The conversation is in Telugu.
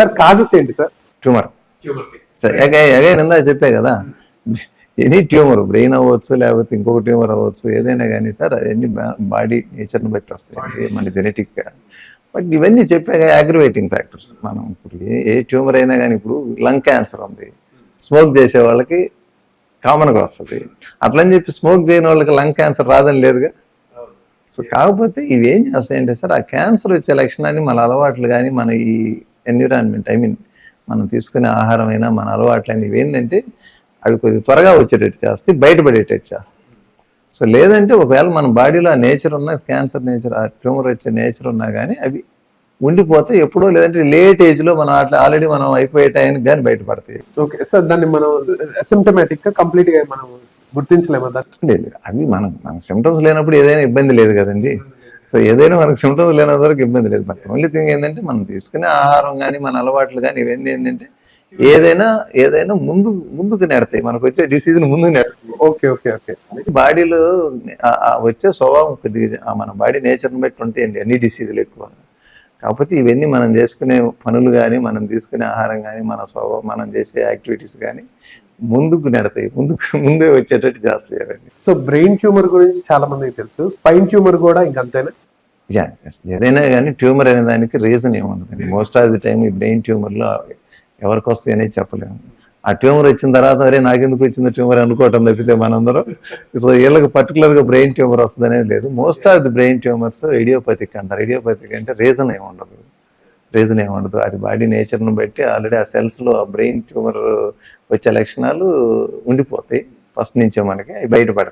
సార్ కాజెస్ ఏంటి సార్. ట్యూమర్. సరే అగైన్ ఇందా చెప్పే కదా. ఎనీ ట్యూమర్ బ్రెయిన్ అవ్వచ్చు లేకపోతే ఇంకొక ట్యూమర్ అవ్వచ్చు ఏదైనా కానీ సార్ అవన్నీ బాడీ నేచర్ని బట్టి వస్తాయి మన జెనెటిక్గా బట్ ఇవన్నీ చెప్పాక అగ్రివేటింగ్ ఫ్యాక్టర్స్ మనం ఇప్పుడు ఏ- ఏ ట్యూమర్ అయినా కానీ ఇప్పుడు లంగ్ క్యాన్సర్ ఉంది. స్మోక్ చేసే వాళ్ళకి కామన్గా వస్తుంది. అట్లని చెప్పి స్మోక్ చేయని వాళ్ళకి లంగ్ క్యాన్సర్ రాదని లేదుగా? సో కాకపోతే ఇవి ఏం చేస్తాయంటే సార్ ఆ క్యాన్సర్ వచ్చే లక్షణాన్ని మన అలవాట్లు కానీ మన ఈ ఎన్విరాన్మెంట్ ఐ మీన్ మనం తీసుకునే ఆహారం అయినా మన అలవాట్లు అయినా ఇవేంటంటే అవి కొద్దిగా త్వరగా వచ్చేటట్టు చేస్తాయి బయటపడేటట్టు చేస్తాయి. సో లేదంటే ఒకవేళ మన బాడీలో ఆ నేచర్ ఉన్న క్యాన్సర్ నేచర్ ఆ ట్యూమర్ వచ్చే నేచర్ ఉన్నా కానీ అవి ఉండిపోతే ఎప్పుడో లేదంటే లేట్ ఏజ్లో మనం అట్లా ఆల్రెడీ మనం అయిపోయే టైంకి కానీ బయటపడతాయి. ఓకే సార్ దాన్ని మనం అసిమ్టమాటిక్గా కంప్లీట్గా మనం గుర్తించలేమా అవి మనం మన సిమ్టమ్స్ లేనప్పుడు ఏదైనా ఇబ్బంది లేదు కదండి. సో ఏదైనా మనకు సిమ్టమ్స్ లేనంత వరకు ఇబ్బంది లేదు. బట్ ఓన్లీ థింగ్ ఏంటంటే మనం తీసుకునే ఆహారం కానీ మన అలవాట్లు కానీ ఇవన్నీ ఏంటంటే ఏదైనా ఏదైనా ముందు ముందుకు నెడతాయి. మనకు వచ్చే డిసీజ్ ముందు నెడతాయి. Okay okay okay. బాడీలో వచ్చే స్వభావం కొద్దిగా మన బాడీ నేచర్ని బట్టి ఉంటాయండి. అన్ని డిసీజులు ఎక్కువ. కాకపోతే ఇవన్నీ మనం చేసుకునే పనులు కానీ మనం తీసుకునే ఆహారం కానీ మన స్వభావం మనం చేసే యాక్టివిటీస్ కానీ ముందుకు నెడతాయి ముందుకు ముందే వచ్చేటట్టు చేస్తాయి అవన్నీ. సో బ్రెయిన్ ట్యూమర్ గురించి చాలా మందికి తెలుసు. స్పైన్ ట్యూమర్ కూడా ఇంకంతేనా? ఏదైనా కానీ ట్యూమర్ అనే దానికి రీజన్ ఏముండదండి మోస్ట్ ఆఫ్ ది టైం ఈ బ్రెయిన్ ట్యూమర్లో ఎవరికి వస్తాయి అనేది చెప్పలేము. ఆ ట్యూమర్ వచ్చిన తర్వాత అరే నాకెందుకు వచ్చింది ట్యూమర్ అనుకోవటం తప్పితే మనందరం. సో వీళ్ళకి పర్టికులర్గా బ్రెయిన్ ట్యూమర్ వస్తుంది అనేది లేదు. Most of the brain tumours idiopathic అంటారు ఇడియోపతిక్ అంటే రీజన్ ఏమి ఉండదు. రీజన్ ఏమి ఉండదు. అది బాడీ నేచర్ను బట్టి ఆల్రెడీ ఆ సెల్స్లో ఆ బ్రెయిన్ ట్యూమర్ వచ్చే లక్షణాలు ఉండిపోతాయి. ఫస్ట్ నుంచే మనకి అవి బయటపడతాయి.